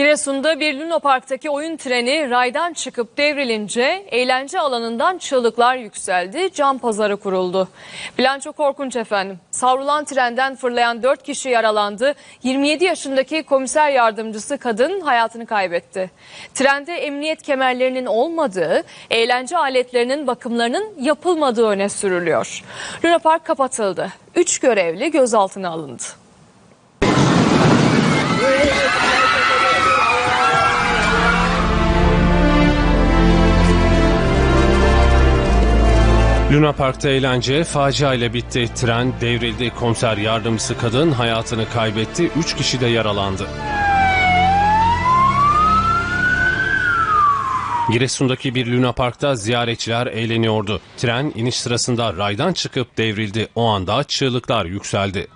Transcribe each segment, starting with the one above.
Giresun'da bir Luna Park'taki oyun treni raydan çıkıp devrilince eğlence alanından çığlıklar yükseldi, cam pazarı kuruldu. Bilanço korkunç efendim. Savrulan trenden fırlayan 4 kişi yaralandı. 27 yaşındaki komiser yardımcısı kadın hayatını kaybetti. Trende emniyet kemerlerinin olmadığı, eğlence aletlerinin bakımlarının yapılmadığı öne sürülüyor. Luna Park kapatıldı. 3 görevli gözaltına alındı. Luna Park'ta eğlence facia ile bitti. Tren devrildi. Komiser yardımcısı kadın hayatını kaybetti. 3 kişi de yaralandı. Giresun'daki bir Luna Park'ta ziyaretçiler eğleniyordu. Tren iniş sırasında raydan çıkıp devrildi. O anda çığlıklar yükseldi.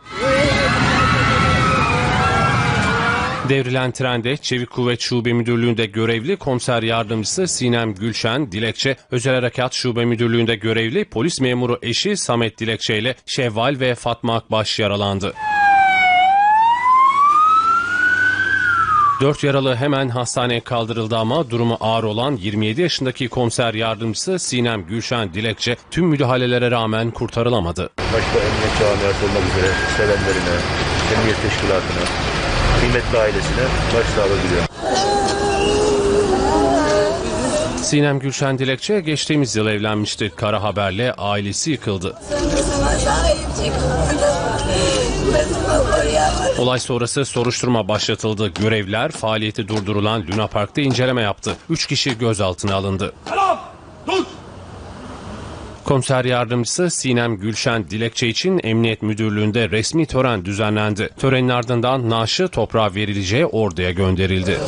Devrilen trende Çevik Kuvvet Şube Müdürlüğü'nde görevli komiser yardımcısı Sinem Gülşen Dilekçe, Özel Harekat Şube Müdürlüğü'nde görevli polis memuru eşi Samet Dilekçe ile Şevval ve Fatma Akbaş yaralandı. Dört yaralı hemen hastaneye kaldırıldı ama durumu ağır olan 27 yaşındaki komiser yardımcısı Sinem Gülşen Dilekçe tüm müdahalelere rağmen kurtarılamadı. başta emniyet camiası olmak üzere sevenlerine, emniyet teşkilatına, kıymetli ailesine başsağlığı diliyorum. Sinem Gülşen Dilekçe geçtiğimiz yıl evlenmişti. Kara haberle ailesi yıkıldı. Olay sonrası soruşturma başlatıldı. Görevliler faaliyeti durdurulan Luna Park'ta inceleme yaptı. 3 kişi gözaltına alındı. Komiser yardımcısı Sinem Gülşen dilekçe için Emniyet Müdürlüğü'nde resmi tören düzenlendi. Törenin ardından naaşı toprağa verileceği orduya gönderildi.